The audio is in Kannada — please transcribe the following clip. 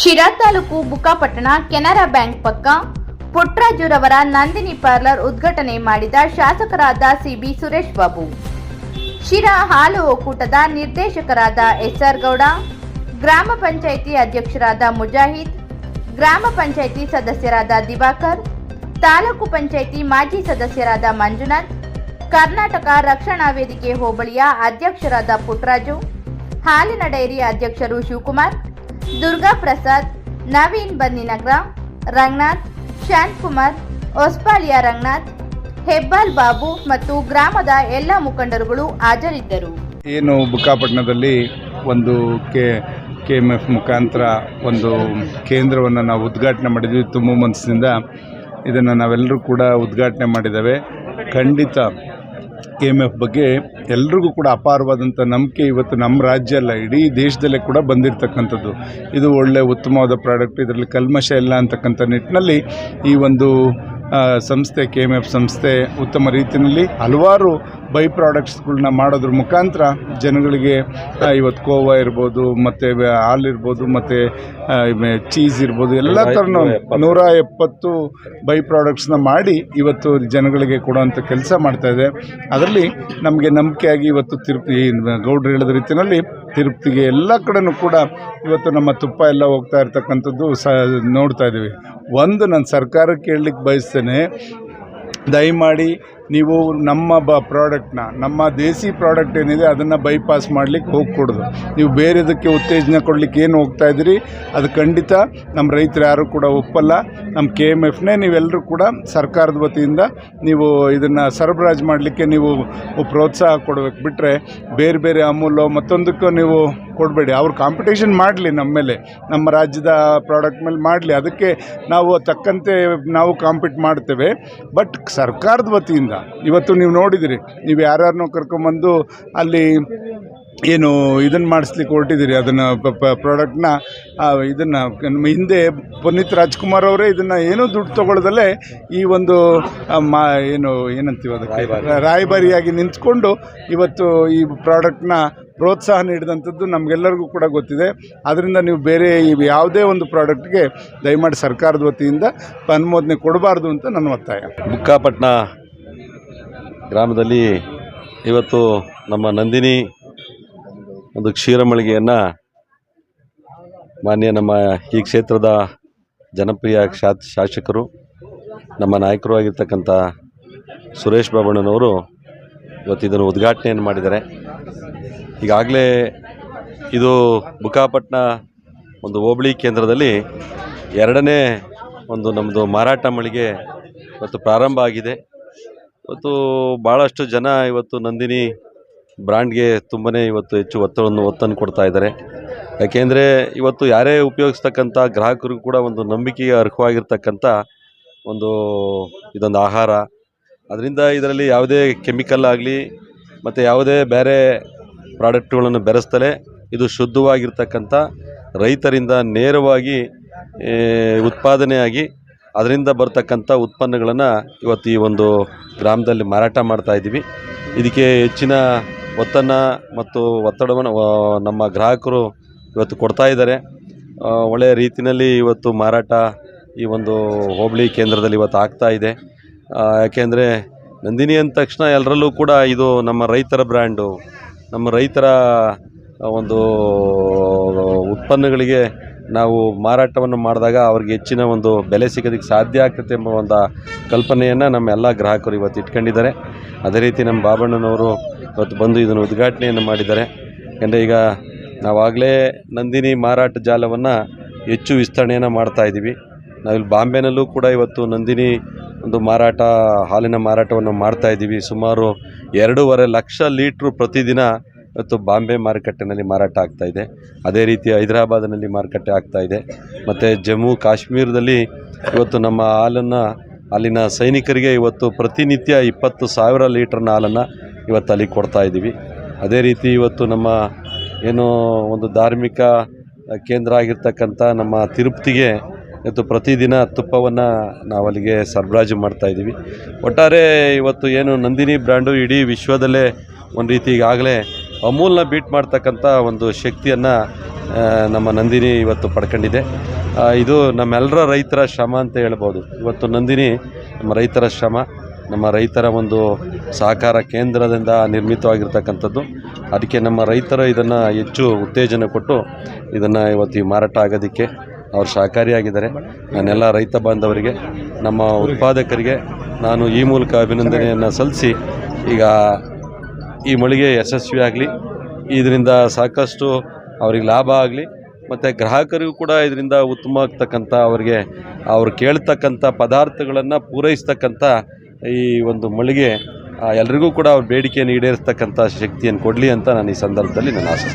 ಶಿರಾ ತಾಲೂಕು ಬುಕ್ಕಾಪಟ್ಟಣ ಕೆನರಾ ಬ್ಯಾಂಕ್ ಪಕ್ಕ ಪುಟ್ರಾಜುರವರ ನಂದಿನಿ ಪಾರ್ಲರ್ ಉದ್ಘಾಟನೆ ಮಾಡಿದ ಶಾಸಕರಾದ ಸಿಬಿ ಸುರೇಶ್ ಬಾಬು. ಶಿರಾ ಹಾಲು ಒಕ್ಕೂಟದ ನಿರ್ದೇಶಕರಾದ ಎಸ್ಆರ್ ಗೌಡ, ಗ್ರಾಮ ಪಂಚಾಯಿತಿ ಅಧ್ಯಕ್ಷರಾದ ಮುಜಾಹಿದ್, ಗ್ರಾಮ ಪಂಚಾಯಿತಿ ಸದಸ್ಯರಾದ ದಿವಾಕರ್, ತಾಲೂಕು ಪಂಚಾಯಿತಿ ಮಾಜಿ ಸದಸ್ಯರಾದ ಮಂಜುನಾಥ್, ಕರ್ನಾಟಕ ರಕ್ಷಣಾ ವೇದಿಕೆ ಹೋಬಳಿಯ ಅಧ್ಯಕ್ಷರಾದ ಪುಟ್ರಾಜು, ಹಾಲಿನ ಡೈರಿ ಅಧ್ಯಕ್ಷರು ಶಿವಕುಮಾರ್ ದುರ್ಗಾ ಪ್ರಸಾದ್, ನವೀನ್ ಬನ್ನಿನಗ್ರ, ರಂಗನಾಥ್ ಶಾಂತಕುಮಾರ್ ಹೊಸ್ಪಾಳಿಯ ರಂಗನಾಥ್ ಹೆಬ್ಬಾಲ್ ಬಾಬು ಮತ್ತು ಗ್ರಾಮದ ಎಲ್ಲ ಮುಖಂಡರುಗಳು ಹಾಜರಿದ್ದರು. ಏನು ಬುಕ್ಕಾಪಟ್ಟಣದಲ್ಲಿ ಒಂದು ಕೆ ಕೆ ಎಂ ಎಫ್ ಮುಖಾಂತರ ಒಂದು ಕೇಂದ್ರವನ್ನು ನಾವು ಉದ್ಘಾಟನೆ ಮಾಡಿದ್ವಿ ತುಂಬ ಮನಸ್ಸಿನಿಂದ. ಇದನ್ನು ನಾವೆಲ್ಲರೂ ಕೂಡ ಉದ್ಘಾಟನೆ ಮಾಡಿದ್ದೇವೆ. ಖಂಡಿತ ಕೆ ಎಂ ಎಫ್ ಬಗ್ಗೆ ಎಲ್ರಿಗೂ ಕೂಡ ಅಪಾರವಾದಂಥ ನಂಬಿಕೆ ಇವತ್ತು ನಮ್ಮ ರಾಜ್ಯ ಅಲ್ಲ, ಇಡೀ ದೇಶದಲ್ಲೇ ಕೂಡ ಬಂದಿರತಕ್ಕಂಥದ್ದು. ಇದು ಒಳ್ಳೆ ಉತ್ತಮವಾದ ಪ್ರಾಡಕ್ಟ್, ಇದರಲ್ಲಿ ಕಲ್ಮಶ ಇಲ್ಲ ಅಂತಕ್ಕಂಥ ನಿಟ್ಟಿನಲ್ಲಿ ಈ ಒಂದು ಸಂಸ್ಥೆ ಕೆ ಎಂ ಎಫ್ ಸಂಸ್ಥೆ ಉತ್ತಮ ರೀತಿಯಲ್ಲಿ ಹಲವಾರು ಬೈ ಪ್ರಾಡಕ್ಟ್ಸ್ಗಳನ್ನ ಮಾಡೋದ್ರ ಮುಖಾಂತರ ಜನಗಳಿಗೆ ಇವತ್ತು ಕೋವಾ ಇರ್ಬೋದು ಮತ್ತು ಹಾಲು ಇರ್ಬೋದು ಮತ್ತು ಚೀಸ್ ಇರ್ಬೋದು ಎಲ್ಲ ಥರನೂ ನೂರ ಎಪ್ಪತ್ತು ಬೈ ಪ್ರಾಡಕ್ಟ್ಸ್ನ ಮಾಡಿ ಇವತ್ತು ಜನಗಳಿಗೆ ಕೊಡುವಂಥ ಕೆಲಸ ಮಾಡ್ತಾಯಿದೆ ಅದರಲ್ಲಿ ನಮಗೆ ನಂಬಿಕೆಯಾಗಿ ಇವತ್ತು ತಿರುಪತಿ ಗೌಡ್ರು ಹೇಳಿದ ರೀತಿಯಲ್ಲಿ ತಿರುಪತಿಗೆ ಎಲ್ಲ ಕಡೆನೂ ಕೂಡ ಇವತ್ತು ನಮ್ಮ ತುಪ್ಪ ಎಲ್ಲ ಹೋಗ್ತಾ ಇರ್ತಕ್ಕಂಥದ್ದು ಸ ನೋಡ್ತಾ ಇದ್ದೀವಿ. ಒಂದು ನಾನು ಸರ್ಕಾರಕ್ಕೆ ಹೇಳಲಿಕ್ಕೆ ಬಯಸ್ತೇನೆ, ದಯಮಾಡಿ ನೀವು ನಮ್ಮ ಬ ಪ್ರಾಡಕ್ಟ್ನ, ನಮ್ಮ ದೇಸಿ ಪ್ರಾಡಕ್ಟ್ ಏನಿದೆ ಅದನ್ನು ಬೈಪಾಸ್ ಮಾಡಲಿಕ್ಕೆ ಹೋಗ್ಕೊಡೋದು. ನೀವು ಬೇರೆದಕ್ಕೆ ಉತ್ತೇಜನ ಕೊಡಲಿಕ್ಕೆ ಏನು ಹೋಗ್ತಾ ಇದ್ದೀರಿ? ಅದು ಖಂಡಿತ ನಮ್ಮ ರೈತರು ಯಾರು ಕೂಡ ಒಪ್ಪಲ್ಲ. ನಮ್ಮ ಕೆ ಎಂ ಎಫ್ನೇ ನೀವೆಲ್ಲರೂ ಕೂಡ ಸರ್ಕಾರದ ವತಿಯಿಂದ ನೀವು ಇದನ್ನು ಸರಬರಾಜು ಮಾಡಲಿಕ್ಕೆ ನೀವು ಪ್ರೋತ್ಸಾಹ ಕೊಡಬೇಕು. ಬಿಟ್ಟರೆ ಬೇರೆ ಬೇರೆ ಅಮೂಲು ಮತ್ತೊಂದಕ್ಕೂ ನೀವು ಕೊಡಬೇಡಿ. ಅವ್ರು ಕಾಂಪಿಟೇಷನ್ ಮಾಡಲಿ ನಮ್ಮ ಮೇಲೆ. ನಮ್ಮ ರಾಜ್ಯದ ಪ್ರಾಡಕ್ಟ್ ಮೇಲೆ ಮಾಡಲಿ. ಅದಕ್ಕೆ ನಾವು ತಕ್ಕಂತೆ ನಾವು ಕಾಂಪಿಟ್ ಮಾಡ್ತೇವೆ. ಬಟ್ ಸರ್ಕಾರದ ವತಿಯಿಂದ ಇವತ್ತು ನೀವು ನೋಡಿದಿರಿ ನೀವು ಯಾರ್ಯಾರನ್ನೋ ಕರ್ಕೊಂಬಂದು ಅಲ್ಲಿ ಏನು ಇದನ್ನು ಮಾಡಿಸ್ಲಿಕ್ಕೆ ಹೊರಟಿದ್ದೀರಿ ಅದನ್ನು ಪ್ರಾಡಕ್ಟ್ನ ಇದನ್ನು ನಮ್ಮ ಹಿಂದೆ ಪುನೀತ್ ರಾಜ್ಕುಮಾರ್ ಅವರೇ ಇದನ್ನು ಏನೂ ದುಡ್ಡು ತೊಗೊಳ್ದಲ್ಲೇ ಈ ಒಂದು ಮಾ ಏನು ಏನಂತೀವಿ ಅದಕ್ಕೆ? ರಾಯಭಾರಿಯಾಗಿ. ನಿಂತ್ಕೊಂಡು ಇವತ್ತು ಈ ಪ್ರಾಡಕ್ಟ್ನ ಪ್ರೋತ್ಸಾಹ ನೀಡಿದಂಥದ್ದು ನಮಗೆಲ್ಲರಿಗೂ ಕೂಡ ಗೊತ್ತಿದೆ. ಅದರಿಂದ ನೀವು ಬೇರೆ ಯಾವುದೇ ಒಂದು ಪ್ರಾಡಕ್ಟ್ಗೆ ದಯಮಾಡಿ ಸರ್ಕಾರದ ವತಿಯಿಂದ ಅನುಮೋದನೆ ಕೊಡಬಾರ್ದು ಅಂತ ನನ್ನ ಒತ್ತಾಯ. ಬುಕ್ಕಾಪಟ್ಟಣ ಗ್ರಾಮದಲ್ಲಿ ಇವತ್ತು ನಮ್ಮ ನಂದಿನಿ ಒಂದು ಕ್ಷೀರ ಮಳಿಗೆಯನ್ನು ಮಾನ್ಯ ನಮ್ಮ ಈ ಕ್ಷೇತ್ರದ ಜನಪ್ರಿಯ ಶಾಸಕರು, ನಮ್ಮ ನಾಯಕರು ಆಗಿರ್ತಕ್ಕಂಥ ಸುರೇಶ್ ಬಾಬಣ್ಣನವರು ಇವತ್ತು ಇದನ್ನು ಉದ್ಘಾಟನೆಯನ್ನು ಮಾಡಿದ್ದಾರೆ. ಈಗಾಗಲೇ ಇದು ಬುಕಾಪಟ್ನ ಒಂದು ಹೋಬಳಿ ಕೇಂದ್ರದಲ್ಲಿ ಎರಡನೇ ಒಂದು ನಮ್ಮದು ಮಾರಾಟ ಮಳಿಗೆ ಇವತ್ತು ಪ್ರಾರಂಭ ಆಗಿದೆ. ಇವತ್ತು ಭಾಳಷ್ಟು ಜನ ಇವತ್ತು ನಂದಿನಿ ಬ್ರ್ಯಾಂಡ್ಗೆ ತುಂಬನೇ ಇವತ್ತು ಹೆಚ್ಚು ಒತ್ತಡವನ್ನು, ಒತ್ತನ್ನು ಕೊಡ್ತಾ ಇದ್ದಾರೆ. ಯಾಕೆಂದರೆ ಇವತ್ತು ಯಾರೇ ಉಪಯೋಗಿಸ್ತಕ್ಕಂಥ ಗ್ರಾಹಕರಿಗೂ ಕೂಡ ಒಂದು ನಂಬಿಕೆಗೆ ಅರ್ಹವಾಗಿರ್ತಕ್ಕಂಥ ಒಂದು, ಇದೊಂದು ಆಹಾರ. ಅದರಿಂದ ಇದರಲ್ಲಿ ಯಾವುದೇ ಕೆಮಿಕಲ್ ಆಗಲಿ ಮತ್ತು ಯಾವುದೇ ಬೇರೆ ಪ್ರಾಡಕ್ಟ್ಗಳನ್ನು ಬೆರೆಸ್ತಲೇ ಇದು ಶುದ್ಧವಾಗಿರ್ತಕ್ಕಂಥ ರೈತರಿಂದ ನೇರವಾಗಿ ಉತ್ಪಾದನೆಯಾಗಿ ಅದರಿಂದ ಬರ್ತಕ್ಕಂಥ ಉತ್ಪನ್ನಗಳನ್ನು ಇವತ್ತು ಈ ಒಂದು ಗ್ರಾಮದಲ್ಲಿ ಮಾರಾಟ ಮಾಡ್ತಾ ಇದ್ದೀವಿ. ಇದಕ್ಕೆ ಹೆಚ್ಚಿನ ಒತ್ತನ್ನು ಮತ್ತು ಒತ್ತಡವನ್ನು ನಮ್ಮ ಗ್ರಾಹಕರು ಇವತ್ತು ಕೊಡ್ತಾ ಇದ್ದಾರೆ. ಒಳ್ಳೆಯ ರೀತಿಯಲ್ಲಿ ಇವತ್ತು ಮಾರಾಟ ಈ ಒಂದು ಹೋಬಳಿ ಕೇಂದ್ರದಲ್ಲಿ ಇವತ್ತು ಆಗ್ತಾ ಇದೆ. ಯಾಕೆಂದರೆ ನಂದಿನಿ ಅಂದ ತಕ್ಷಣ ಎಲ್ಲರಲ್ಲೂ ಕೂಡ ಇದು ನಮ್ಮ ರೈತರ ಬ್ರ್ಯಾಂಡು, ನಮ್ಮ ರೈತರ ಒಂದು ಉತ್ಪನ್ನಗಳಿಗೆ ನಾವು ಮಾರಾಟವನ್ನು ಮಾಡಿದಾಗ ಅವ್ರಿಗೆ ಹೆಚ್ಚಿನ ಒಂದು ಬೆಲೆ ಸಿಗೋದಕ್ಕೆ ಸಾಧ್ಯ ಆಗ್ತದೆ ಎಂಬ ಒಂದು ಕಲ್ಪನೆಯನ್ನು ನಮ್ಮ ಎಲ್ಲ ಗ್ರಾಹಕರು ಇವತ್ತು ಇಟ್ಕೊಂಡಿದ್ದಾರೆ. ಅದೇ ರೀತಿ ನಮ್ಮ ಬಾಬಣ್ಣನವರು ಇವತ್ತು ಬಂದು ಇದನ್ನು ಉದ್ಘಾಟನೆಯನ್ನು ಮಾಡಿದ್ದಾರೆ. ಯಾಕಂದರೆ ಈಗ ನಾವಾಗಲೇ ನಂದಿನಿ ಮಾರಾಟ ಜಾಲವನ್ನು ಹೆಚ್ಚು ವಿಸ್ತರಣೆಯನ್ನು ಮಾಡ್ತಾ ಇದ್ದೀವಿ. ನಾವಿಲ್ಲಿ ಬಾಂಬೆನಲ್ಲೂ ಕೂಡ ಇವತ್ತು ನಂದಿನಿ ಒಂದು ಮಾರಾಟ, ಹಾಲಿನ ಮಾರಾಟವನ್ನು ಮಾಡ್ತಾ ಇದ್ದೀವಿ. ಸುಮಾರು ಎರಡೂವರೆ ಲಕ್ಷ ಲೀಟ್ರು ಪ್ರತಿದಿನ ಇವತ್ತು ಬಾಂಬೆ ಮಾರುಕಟ್ಟೆನಲ್ಲಿ ಮಾರಾಟ ಆಗ್ತಾ ಇದೆ. ಅದೇ ರೀತಿ ಹೈದರಾಬಾದ್ನಲ್ಲಿ ಮಾರುಕಟ್ಟೆ ಆಗ್ತಾ ಇದೆ. ಮತ್ತು ಜಮ್ಮು ಕಾಶ್ಮೀರದಲ್ಲಿ ಇವತ್ತು ನಮ್ಮ ಹಾಲನ್ನು, ಅಲ್ಲಿನ ಸೈನಿಕರಿಗೆ ಇವತ್ತು ಪ್ರತಿನಿತ್ಯ ಇಪ್ಪತ್ತು ಸಾವಿರ ಲೀಟ್ರ್ನ ಹಾಲನ್ನು ಇವತ್ತು ಅಲ್ಲಿ ಕೊಡ್ತಾ ಇದ್ದೀವಿ. ಅದೇ ರೀತಿ ಇವತ್ತು ನಮ್ಮ ಏನು ಒಂದು ಧಾರ್ಮಿಕ ಕೇಂದ್ರ ಆಗಿರ್ತಕ್ಕಂಥ ನಮ್ಮ ತಿರುಪತಿಗೆ ಇವತ್ತು ಪ್ರತಿದಿನ ತುಪ್ಪವನ್ನು ನಾವು ಅಲ್ಲಿಗೆ ಸರಬರಾಜು ಮಾಡ್ತಾ ಇದ್ದೀವಿ. ಒಟ್ಟಾರೆ ಇವತ್ತು ಏನು ನಂದಿನಿ ಬ್ರ್ಯಾಂಡು ಇಡೀ ವಿಶ್ವದಲ್ಲೇ ಒಂದು ರೀತಿ ಈಗಾಗಲೇ ಅಮೂಲ್ನ ಬೀಟ್ ಮಾಡ್ತಕ್ಕಂಥ ಒಂದು ಶಕ್ತಿಯನ್ನು ನಮ್ಮ ನಂದಿನಿ ಇವತ್ತು ಪಡ್ಕೊಂಡಿದೆ. ಇದು ನಮ್ಮೆಲ್ಲರ ರೈತರ ಶ್ರಮ ಅಂತ ಹೇಳ್ಬೋದು. ಇವತ್ತು ನಂದಿನಿ ನಮ್ಮ ರೈತರ ಶ್ರಮ, ನಮ್ಮ ರೈತರ ಒಂದು ಸಹಕಾರ ಕೇಂದ್ರದಿಂದ ನಿರ್ಮಿತವಾಗಿರ್ತಕ್ಕಂಥದ್ದು. ಅದಕ್ಕೆ ನಮ್ಮ ರೈತರ ಇದನ್ನು ಹೆಚ್ಚು ಉತ್ತೇಜನ ಕೊಟ್ಟು ಇದನ್ನು ಇವತ್ತು ಮಾರಾಟ ಆಗೋದಕ್ಕೆ ಅವರು ಸಹಕಾರಿಯಾಗಿದ್ದಾರೆ ನಾನೆಲ್ಲ ರೈತ ಬಾಂಧವರಿಗೆ, ನಮ್ಮ ಉತ್ಪಾದಕರಿಗೆ ನಾನು ಈ ಮೂಲಕ ಅಭಿನಂದನೆಯನ್ನು ಸಲ್ಲಿಸಿ ಈಗ ಈ ಮಳಿಗೆ ಯಶಸ್ವಿ ಆಗಲಿ, ಇದರಿಂದ ಸಾಕಷ್ಟು ಅವ್ರಿಗೆ ಲಾಭ ಆಗಲಿ, ಮತ್ತು ಗ್ರಾಹಕರಿಗೂ ಕೂಡ ಇದರಿಂದ ಉತ್ತಮ ಆಗ್ತಕ್ಕಂಥ ಅವರಿಗೆ, ಅವ್ರು ಕೇಳ್ತಕ್ಕಂಥ ಪದಾರ್ಥಗಳನ್ನು ಪೂರೈಸ್ತಕ್ಕಂಥ ಈ ಒಂದು ಮಳಿಗೆ ಎಲ್ರಿಗೂ ಕೂಡ ಅವ್ರ ಬೇಡಿಕೆಯನ್ನು ಈಡೇರಿಸ್ತಕ್ಕಂಥ ಶಕ್ತಿಯನ್ನು ಕೊಡಲಿ ಅಂತ ನಾನು ಈ ಸಂದರ್ಭದಲ್ಲಿ ನಾನು ಆಶಿಸ್ತೀನಿ.